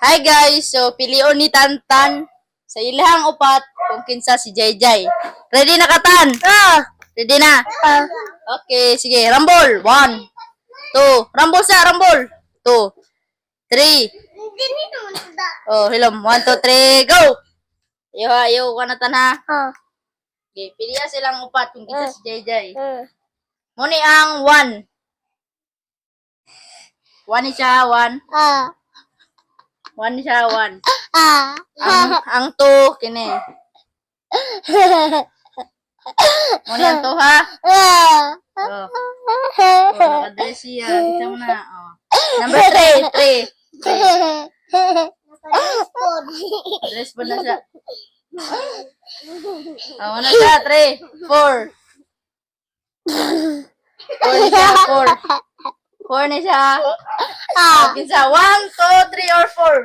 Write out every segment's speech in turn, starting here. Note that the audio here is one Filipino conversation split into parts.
Hi guys, so pilion ni Tantan sa ilahang upat kung kinsa si Jayjay. Ready na ka Tan? Ah. Ready na? Ah. Okay, sige. Rumble. One, two. Rumble sa, rumble. Two, three. Oh, hilom. One, two, three, go! Ayo, ayo, ka na Tan ha. Ah. Okay, piliya silang upat kung kinsa si Jayjay. Ah. Muni ang one. One siya, one. Ah. One siya, one. Ah. Ang, ang two, kini. Muni ang two ha. Oh. Oh, nakadress siya. Kita mo na. Oh. Number three, three. Dress pa na siya. Oh, ano siya? Three, four. Four siya, four. Four na siya. Ah. Siya. One, two, three, or four.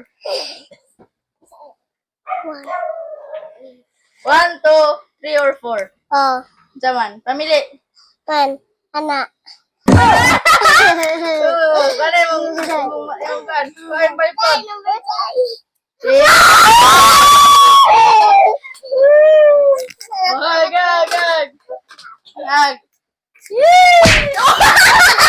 One, two, three, or four. Oh. Saman, pamili. Kan. Anak. Oh, mong mong yung kan. Kain by. Number five. Oh, gag, gag. Gag. Yay!